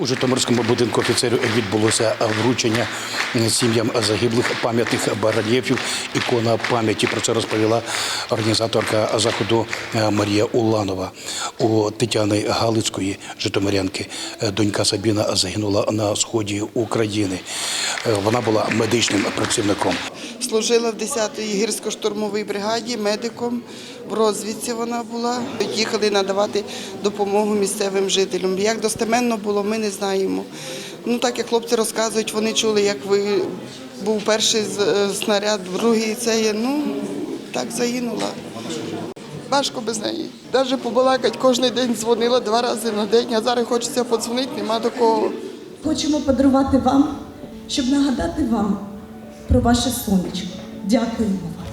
У Житомирському будинку офіцерів відбулося вручення сім'ям загиблих пам'ятних барельєфів ікона пам'яті. Про це розповіла організаторка заходу е, Марія Уланова. У Тетяни Галицької Житомирянки е, донька Сабіна загинула на сході України. Е, Вона була медичним працівником. Служила в 10-й гірсько-штурмовій бригаді медиком. В розвідці вона була. Їхали надавати допомогу місцевим жителям. Як достеменно було, ми не знаємо. Ну так як хлопці розказують, вони чули, як ви був перший е, снаряд, другий це є. Ну так загинула. Важко без неї. Навіть побалакати кожен день дзвонила два рази на день, а зараз хочеться подзвонити, нема до кого. Хочемо подарувати вам, щоб нагадати вам про ваше сонечко. Дякуємо вам.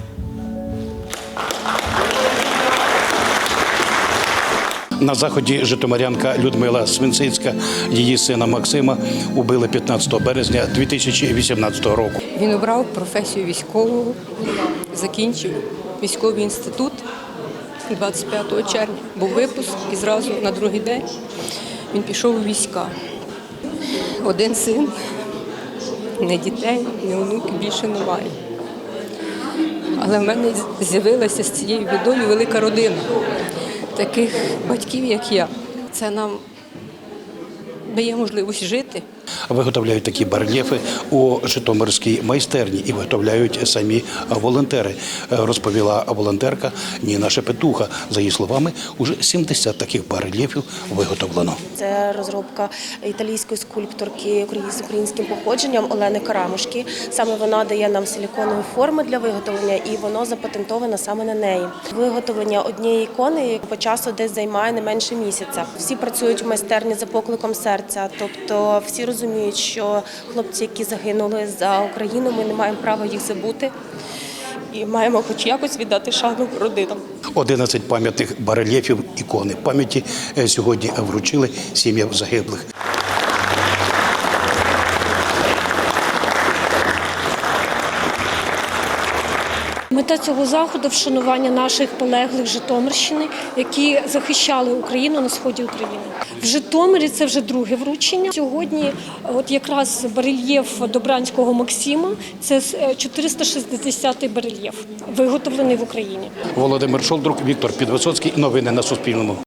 На заході Житомирянка Людмила Свинцицька, її сина Максима убили 15 березня 2018 року. Він обрав професію військового, закінчив військовий інститут 25 червня. Був випуск і зразу на другий день він пішов у війська. Один син, не дітей, не онуків більше немає. Але в мене з'явилася з цією бідою велика родина таких батьків, як я. Це нам дає можливість жити. Виготовляють такі барельєфи у Житомирській майстерні і виготовляють самі волонтери, розповіла волонтерка Ніна Шепетуха. За її словами, уже 70 таких барельєфів виготовлено. Це розробка італійської скульпторки з українським походженням Олени Карамушки. Саме вона дає нам силіконові форми для виготовлення, і воно запатентовано саме на неї. Виготовлення однієї ікони по часу десь займає не менше місяця. Всі працюють в майстерні за покликом серця, тобто всі розуміють, що хлопці, які загинули за Україну, ми не маємо права їх забути. І маємо хоч якось віддати шану родинам. 11 пам'ятних барельєфів ікони пам'яті е, сьогодні вручили сім'ям загиблих. Мета цього заходу вшанування наших полеглих Житомирщини, які захищали Україну на сході України. В Житомирі це вже друге вручення. Сьогодні, от якраз барельєф Добранського Максима, це 460-й барельєф, виготовлений в Україні. Володимир Шолдрук, Віктор Підвисоцький. Новини на Суспільному.